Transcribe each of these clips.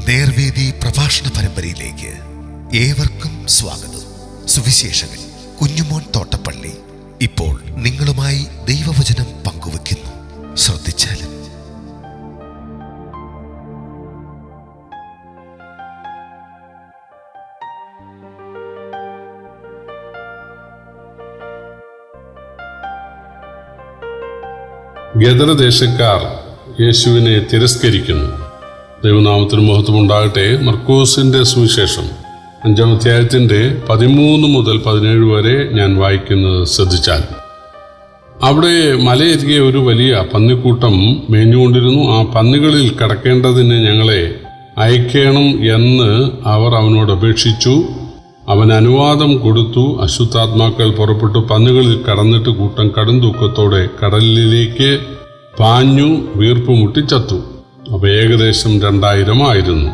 നേർവേദി പ്രഭാഷണ പരമ്പരയിലേക്ക് ഏവർക്കും സ്വാഗതം. സുവിശേഷകൻ കുഞ്ഞുമോൻ തോട്ടപ്പള്ളി ഇപ്പോൾ നിങ്ങളുമായി ദൈവവചനം പങ്കുവെക്കുന്നു ശ്രദ്ധിച്ചാലും ഗദരദേശക്കാർ യേശുവിനെ തിരസ്കരിക്കുന്നു. ദൈവനാമത്തിന് മഹത്വം ഉണ്ടാകട്ടെ മർക്കോസിന്റെ സുവിശേഷം അഞ്ചാം അധ്യായത്തിന്റെ പതിമൂന്ന് മുതൽ പതിനേഴ് വരെ ഞാൻ വായിക്കുന്നത് ശ്രദ്ധിച്ചാൽ. അവിടെ മലയരികെ ഒരു വലിയ പന്നിക്കൂട്ടം മേഞ്ഞുകൊണ്ടിരുന്നു. ആ പന്നികളിൽ കടക്കേണ്ടതിന് ഞങ്ങളെ അയക്കണം എന്ന് അവർ അവനോട് അപേക്ഷിച്ചു. അവൻ അനുവാദം കൊടുത്തു. അശുദ്ധാത്മാക്കൾ പുറപ്പെട്ടു. പന്നുകളിൽ കടന്നിട്ട് കൂട്ടം കടും തൂക്കത്തോടെ കടലിലേക്ക് പാഞ്ഞു വീർപ്പ് മുട്ടിച്ചത്തു. അവ ഏകദേശം രണ്ടായിരം ആയിരുന്നു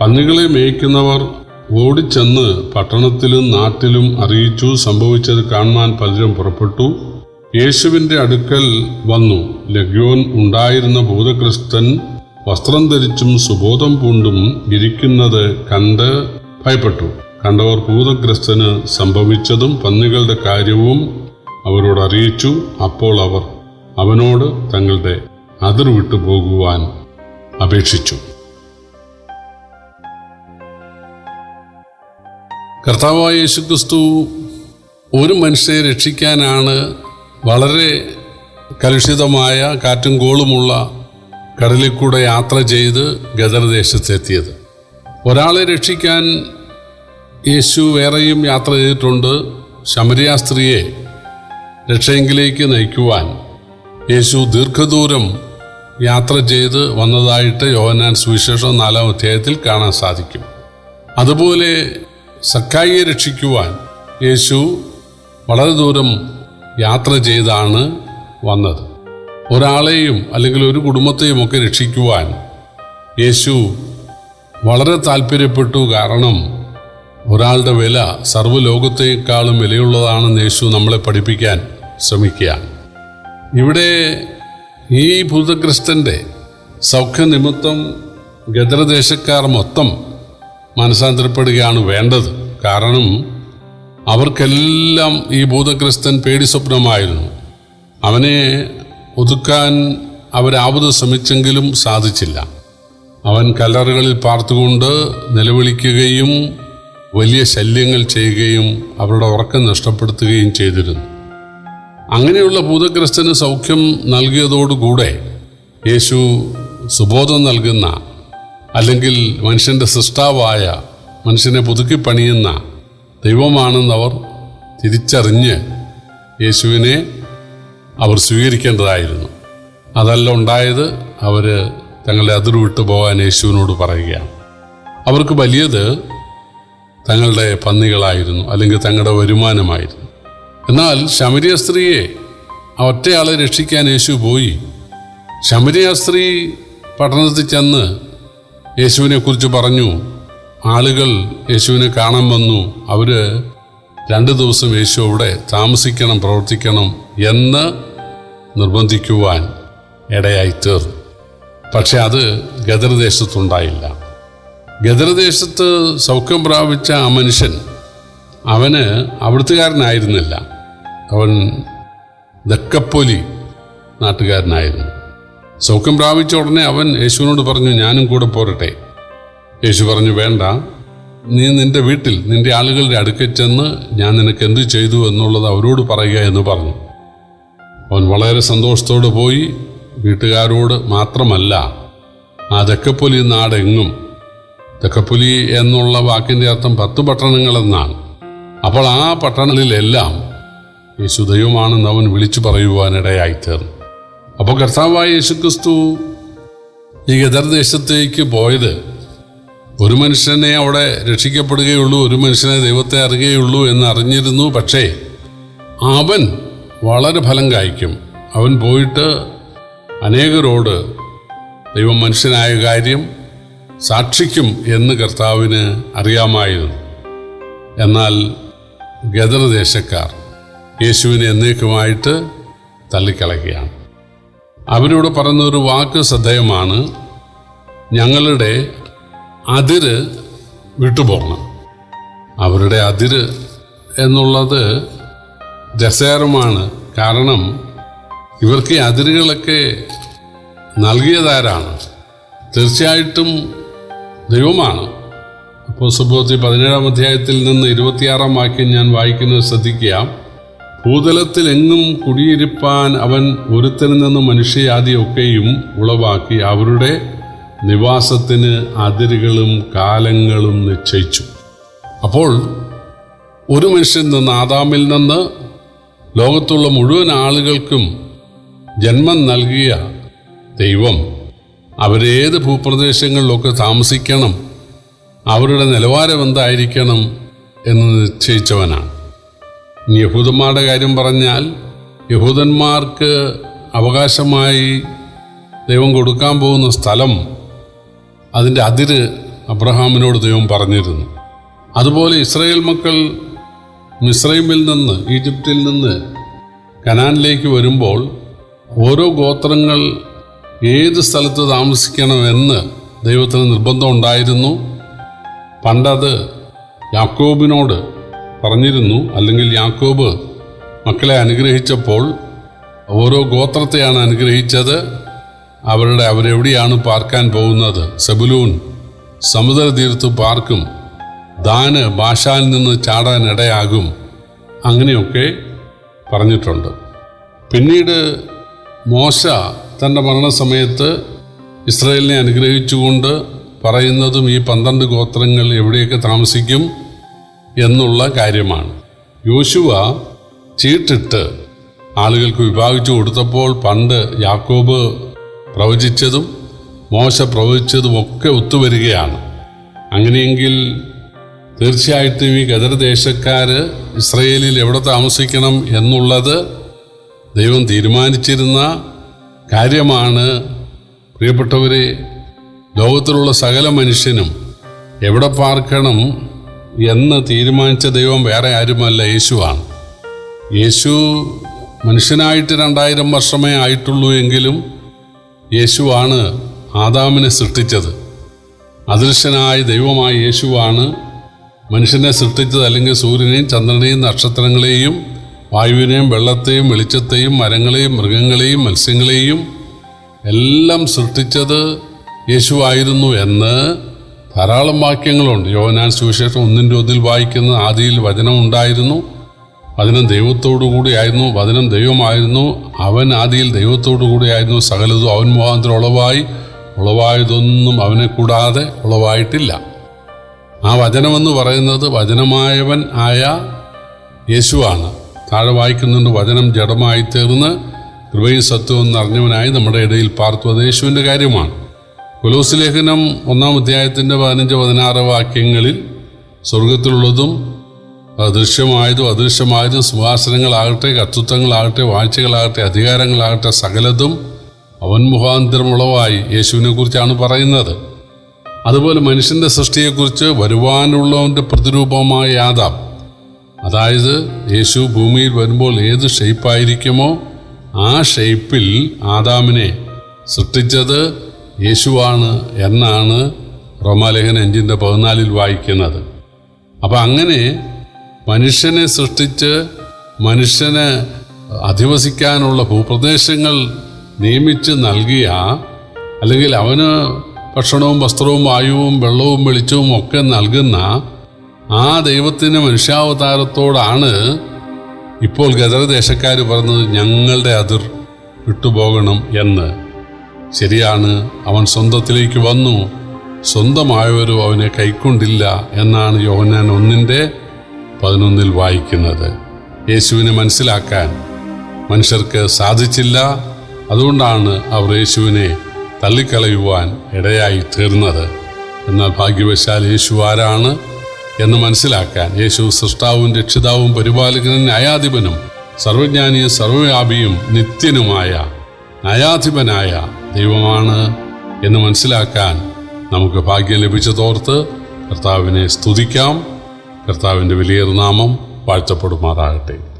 പന്നികളെ മേയ്ക്കുന്നവർ ഓടിച്ചെന്ന് പട്ടണത്തിലും നാട്ടിലും അറിയിച്ചു സംഭവിച്ചത് കാണുവാൻ പലരും പുറപ്പെട്ടു. യേശുവിന്റെ അടുക്കൽ വന്നു. ലഗ്യോൻ ഉണ്ടായിരുന്ന ഭൂതക്രിസ്തൻ വസ്ത്രം ധരിച്ചും സുബോധം പൂണ്ടും ഇരിക്കുന്നത് കണ്ട് ഭയപ്പെട്ടു. കണ്ടവർ ഭൂതഗ്രസ്തന് സംഭവിച്ചതും പന്നികളുടെ കാര്യവും അവരോട് അറിയിച്ചു. അപ്പോൾ അവർ അവനോട് തങ്ങളുടെ അതിർ വിട്ടു പോകുവാൻ അപേക്ഷിച്ചു. കർത്താവായ യേശുക്രിസ്തു ഒരു മനുഷ്യനെ രക്ഷിക്കാനാണ് വളരെ കലുഷിതമായ കാറ്റും കോളുമുള്ള കടലിൽ കൂടെ യാത്ര ചെയ്ത് ഗദർദേശത്തെത്തിയത് ഒരാളെ രക്ഷിക്കാൻ യേശു വേറെയും യാത്ര ചെയ്തിട്ടുണ്ട്. ശമരിയ സ്ത്രീയെ രക്ഷയെങ്കിലേക്ക് നയിക്കുവാൻ യേശു ദീർഘദൂരം യാത്ര ചെയ്ത് വന്നതായിട്ട് യോഹനാൻ സുവിശേഷം നാലാം അധ്യായത്തിൽ കാണാൻ സാധിക്കും. അതുപോലെ സക്കായിയെ രക്ഷിക്കുവാൻ യേശു വളരെ ദൂരം യാത്ര ചെയ്താണ് വന്നത്. ഒരാളെയും അല്ലെങ്കിൽ ഒരു കുടുംബത്തെയും ഒക്കെ രക്ഷിക്കുവാൻ യേശു വളരെ താല്പര്യപ്പെട്ടു. കാരണം ഒരാളുടെ വില സർവലോകത്തേക്കാളും വിലയുള്ളതാണെന്ന് യേശു നമ്മളെ പഠിപ്പിക്കാൻ ശ്രമിക്കുകയാണ്. ഇവിടെ ഈ ഭൂതഗ്രസ്തന്റെ സൗഖ്യനിമിത്തം ഗദ്രദേശക്കാർ മൊത്തം മനസാന്തരപ്പെടുകയാണ് വേണ്ടത്. കാരണം അവർക്കെല്ലാം ഈ ഭൂതക്രിസ്തൻ പേടി സ്വപ്നമായിരുന്നു. അവനെ ഒതുക്കാൻ അവരാവത് ശ്രമിച്ചെങ്കിലും സാധിച്ചില്ല. അവൻ കല്ലറുകളിൽ പാർത്തുകൊണ്ട് നിലവിളിക്കുകയും വലിയ ശല്യങ്ങൾ ചെയ്യുകയും അവരുടെ ഉറക്കം നഷ്ടപ്പെടുത്തുകയും ചെയ്തിരുന്നു. അങ്ങനെയുള്ള ഭൂതഗ്രസ്തന് സൗഖ്യം നൽകിയതോടുകൂടെ യേശു സുബോധം നൽകുന്ന അല്ലെങ്കിൽ മനുഷ്യന്റെ സൃഷ്ടാവായ മനുഷ്യനെ പുതുക്കി പണിയുന്ന ദൈവമാണെന്നവർ തിരിച്ചറിഞ്ഞ് യേശുവിനെ അവർ സ്വീകരിക്കേണ്ടതായിരുന്നു. അതല്ല ഉണ്ടായത് അവർ തങ്ങളുടെ അതിർ വിട്ടു പോകാൻ യേശുവിനോട് പറയുകയാണ്. അവർക്ക് വലിയത് തങ്ങളുടെ പന്നികളായിരുന്നു അല്ലെങ്കിൽ തങ്ങളുടെ വരുമാനമായിരുന്നു. എന്നാൽ ശമരിയ സ്ത്രീയെ ഒറ്റയാളെ രക്ഷിക്കാൻ യേശു പോയി. ശമരിയ സ്ത്രീ പട്ടണത്തിൽ ചെന്ന് യേശുവിനെ കുറിച്ച് പറഞ്ഞു. ആളുകൾ യേശുവിനെ കാണാൻ വന്നു. അവർ രണ്ട് ദിവസം യേശു അവിടെ താമസിക്കണം പ്രവർത്തിക്കണം എന്ന് നിർബന്ധിക്കുവാൻ ഇടയായി തീർന്നു പക്ഷെ അത് ഗദർദേശത്തുണ്ടായില്ല ഗദർദേശത്ത് സൗഖ്യം പ്രാപിച്ച ആ മനുഷ്യൻ അവന് അവിടുത്തുകാരനായിരുന്നില്ല. അവൻ ദക്കപ്പൊലി നാട്ടുകാരനായിരുന്നു. സൗഖ്യം പ്രാപിച്ച ഉടനെ അവൻ യേശുവിനോട് പറഞ്ഞു ഞാനും കൂടെ പോരട്ടെ. യേശു പറഞ്ഞു വേണ്ട. നീ നിന്റെ വീട്ടിൽ നിന്റെ ആളുകളുടെ അടുക്കൽ ചെന്ന് ഞാൻ നിനക്ക് എന്ത് ചെയ്തു എന്നുള്ളത് അവരോട് പറയുക എന്ന് പറഞ്ഞു. അവൻ വളരെ സന്തോഷത്തോടെ പോയി. വീട്ടുകാരോട് മാത്രമല്ല ആ ദക്കപ്പൊലി നാടെങ്ങും ദക്കപ്പൊലി എന്നുള്ള വാക്കിന്റെ അർത്ഥം പത്ത് പട്ടണങ്ങളെന്നാണ്. അപ്പോൾ ആ പട്ടണങ്ങളിലെല്ലാം യേശു ദൈവമാണെന്ന് അവൻ വിളിച്ചു പറയുവാനിടയായിത്തീർന്നു. അപ്പോൾ കർത്താവായ യേശുക്രിസ്തു ഈ ഗദർദേശത്തേക്ക് പോയത് ഒരു മനുഷ്യനെ അവിടെ രക്ഷിക്കപ്പെടുകയുള്ളൂ ഒരു മനുഷ്യനെ ദൈവത്തെ അറിയുകയുള്ളൂ എന്ന് അറിഞ്ഞിരുന്നു പക്ഷേ അവൻ വളരെ ഫലം കായ്ക്കും. അവൻ പോയിട്ട് അനേകരോട് ദൈവം മനുഷ്യനായ കാര്യം സാക്ഷിക്കും എന്ന് കർത്താവിന് അറിയാമായിരുന്നു. എന്നാൽ ഗദർദേശക്കാർ യേശുവിനെ എന്നേക്കുമായിട്ട് തള്ളിക്കളയുകയാണ്. അവരോട് പറഞ്ഞൊരു ഒരു വാക്ക് ശ്രദ്ധേയമാണ്. ഞങ്ങളുടെ അതിര് വിട്ടുപോകണം. അവരുടെ അതിര് എന്നുള്ളത് രസകരമാണ്. കാരണം ഇവർക്ക് ഈ അതിരുകളൊക്കെ നൽകിയതാരാണ്? തീർച്ചയായിട്ടും ദൈവമാണ്. അപ്പോൾ സുബോധി പതിനേഴാം അധ്യായത്തിൽ നിന്ന് ഇരുപത്തിയാറാം വാക്യം ഞാൻ വായിക്കുന്നത് ശ്രദ്ധിക്കുക. ഭൂതലത്തിൽ എങ്ങും കുടിയിരിപ്പാൻ അവൻ ഒരുത്തനിൽ നിന്ന് മനുഷ്യയാദിയൊക്കെയും ഉളവാക്കി അവരുടെ നിവാസത്തിന് അതിരുകളും കാലങ്ങളും നിശ്ചയിച്ചു. അപ്പോൾ ഒരു മനുഷ്യൻ നിന്ന് ആദാമിൽ നിന്ന് ലോകത്തുള്ള മുഴുവൻ ആളുകൾക്കും ജന്മം നൽകിയ ദൈവം അവരേത് ഭൂപ്രദേശങ്ങളിലൊക്കെ താമസിക്കണം അവരുടെ നിലവാരം എന്തായിരിക്കണം എന്ന് നിശ്ചയിച്ചവനാണ്. യഹൂദന്മാരുടെ കാര്യം പറഞ്ഞാൽ യഹൂദന്മാർക്ക് അവകാശമായി ദൈവം കൊടുക്കാൻ പോകുന്ന സ്ഥലം അതിന്റെ അതിര് അബ്രഹാമിനോട് ദൈവം പറഞ്ഞിരുന്നു. അതുപോലെ ഇസ്രയേൽ മക്കൾ മിസ്രൈമിൽ നിന്ന് ഈജിപ്തിൽ നിന്ന് കനാനിലേക്ക് വരുമ്പോൾ ഓരോ ഗോത്രങ്ങൾ ഏത് സ്ഥലത്ത് താമസിക്കണമെന്ന് ദൈവത്തിന് നിർബന്ധം ഉണ്ടായിരുന്നു. പണ്ടത് യാക്കോബിനോട് പറഞ്ഞിരുന്നു അല്ലെങ്കിൽ യാക്കോബ് മക്കളെ അനുഗ്രഹിച്ചപ്പോൾ ഓരോ ഗോത്രത്തെയാണ് അനുഗ്രഹിച്ചത്. അവരുടെ അവരെവിടെയാണ് പാർക്കാൻ പോകുന്നത്? സെബുലൂൻ സമുദ്രതീരത്ത് പാർക്കും. ദാന് ഭാഷാൽ നിന്ന് ചാടാൻ ഇടയാകും. അങ്ങനെയൊക്കെ പറഞ്ഞിട്ടുണ്ട്. പിന്നീട് മോശ തന്റെ മരണസമയത്ത് ഇസ്രയേലിനെ അനുഗ്രഹിച്ചുകൊണ്ട് പറയുന്നതും ഈ പന്ത്രണ്ട് ഗോത്രങ്ങൾ എവിടെയൊക്കെ താമസിക്കും? എന്നുള്ള കാര്യമാണ്. യോശുവ ചീട്ടിട്ട് ആളുകൾക്ക് വിഭാഗിച്ചു കൊടുത്തപ്പോൾ പണ്ട് യാക്കോബ് പ്രവചിച്ചതും മോശ പ്രവചിച്ചതും ഒക്കെ ഒത്തുവരികയാണ്. അങ്ങനെയെങ്കിൽ തീർച്ചയായിട്ടും ഈ ഗദർദേശക്കാർ ഇസ്രയേലിൽ എവിടെ താമസിക്കണം എന്നുള്ളത് ദൈവം തീരുമാനിച്ചിരുന്ന കാര്യമാണ്. പ്രിയപ്പെട്ടവരെ ലോകത്തിലുള്ള സകല മനുഷ്യനും എവിടെ പാർക്കണം എന്ന് തീരുമാനിച്ച ദൈവം വേറെ ആരുമല്ല യേശുവാണ്. യേശു മനുഷ്യനായിട്ട് രണ്ടായിരം വർഷമേ ആയിട്ടുള്ളൂ എങ്കിലും യേശുവാണ് ആദാമിനെ സൃഷ്ടിച്ചത്. അദൃശ്യനായ ദൈവമായ യേശുവാണ് മനുഷ്യനെ സൃഷ്ടിച്ചത് അല്ലെങ്കിൽ സൂര്യനെയും ചന്ദ്രനെയും നക്ഷത്രങ്ങളെയും വായുവിനെയും വെള്ളത്തെയും വെളിച്ചത്തെയും മരങ്ങളെയും മൃഗങ്ങളെയും മത്സ്യങ്ങളെയും എല്ലാം സൃഷ്ടിച്ചത് യേശുവായിരുന്നു എന്ന് ധാരാളം വാക്യങ്ങളുണ്ട്. യോനാൻ സുവിശേഷം ഒന്നിന്റെ ഒന്നിൽ വായിക്കുന്ന ആദിയിൽ വചനം ഉണ്ടായിരുന്നു. വചനം ദൈവത്തോടു കൂടിയായിരുന്നു വചനം ദൈവമായിരുന്നു. അവൻ ആദിയിൽ ദൈവത്തോടു കൂടിയായിരുന്നു സകലതും അവൻ മുഖാന്തരം ഉളവായി. ഉളവായതൊന്നും അവനെ കൂടാതെ ഉളവായിട്ടില്ല. ആ വചനമെന്ന് പറയുന്നത് വചനമായവൻ ആയ യേശുവാണ്. താഴെ വായിക്കുന്നുണ്ട് വചനം ജഡമായി തീർന്ന് കൃപയും സത്വവും നിറഞ്ഞവനായി നമ്മുടെ ഇടയിൽ പാർത്തു അത് യേശുവിന്റെ കാര്യമാണ്. കൊലോസ് ലേഖനം ഒന്നാം അധ്യായത്തിന്റെ പതിനഞ്ച് പതിനാറ് വാക്യങ്ങളിൽ സ്വർഗത്തിലുള്ളതും ദൃശ്യമായതും അദൃശ്യമായതും സിംഹാസനങ്ങളാകട്ടെ കർത്തൃത്വങ്ങളാകട്ടെ വാഴ്ചകളാകട്ടെ അധികാരങ്ങളാകട്ടെ സകലതും അവൻ മുഖാന്തരമുളവായി യേശുവിനെ കുറിച്ചാണ് പറയുന്നത്. അതുപോലെ മനുഷ്യന്റെ സൃഷ്ടിയെക്കുറിച്ച് വരുവാനുള്ളവന്റെ പ്രതിരൂപമായ ആദാം അതായത് യേശു ഭൂമിയിൽ വരുമ്പോൾ ഏത് ഷെയ്പ്പായിരിക്കുമോ ആ ഷെയ്പ്പിൽ ആദാമിനെ സൃഷ്ടിച്ചത് യേശുവാണ് എന്നാണ് റോമാലേഖന അഞ്ചിന്റെ പതിനാലിൽ വായിക്കുന്നത്. അപ്പം അങ്ങനെ മനുഷ്യനെ സൃഷ്ടിച്ച് മനുഷ്യന് അധിവസിക്കാനുള്ള ഭൂപ്രദേശങ്ങൾ നിയമിച്ച് നൽകിയ അല്ലെങ്കിൽ അവന് ഭക്ഷണവും വസ്ത്രവും വായുവും വെള്ളവും വെളിച്ചവും ഒക്കെ നൽകുന്ന ആ ദൈവത്തിന്റെ മനുഷ്യാവതാരത്തോടാണ് ഇപ്പോൾ ഗദരദേശക്കാർ പറഞ്ഞത് ഞങ്ങളുടെ അതിർ വിട്ടുപോകണം എന്ന്. ശരിയാണ് അവൻ സ്വന്തത്തിലേക്ക് വന്നു. സ്വന്തമായവരും അവനെ കൈക്കൊണ്ടില്ല എന്നാണ് യോഹന്നാൻ ഒന്നിന്റെ പതിനൊന്നിൽ വായിക്കുന്നത്. യേശുവിനെ മനസ്സിലാക്കാൻ മനുഷ്യർക്ക് സാധിച്ചില്ല. അതുകൊണ്ടാണ് അവർ യേശുവിനെ തള്ളിക്കളയുവാൻ ഇടയായി തീർന്നത്. എന്നാൽ ഭാഗ്യവശാൽ യേശു ആരാണ് എന്ന് മനസ്സിലാക്കാൻ യേശു സൃഷ്ടാവും രക്ഷിതാവും പരിപാലകനും ന്യായാധിപനും സർവജ്ഞാനിയും സർവവ്യാപിയും നിത്യനുമായ ന്യായാധിപനായ ദൈവമാണ് എന്ന് മനസ്സിലാക്കാൻ നമുക്ക് ഭാഗ്യം ലഭിച്ചതോർത്ത് കർത്താവിനെ സ്തുതിക്കാം. കർത്താവിന്റെ വലിയ നാമം വാഴ്ത്തപ്പെടുമാറാകട്ടെ.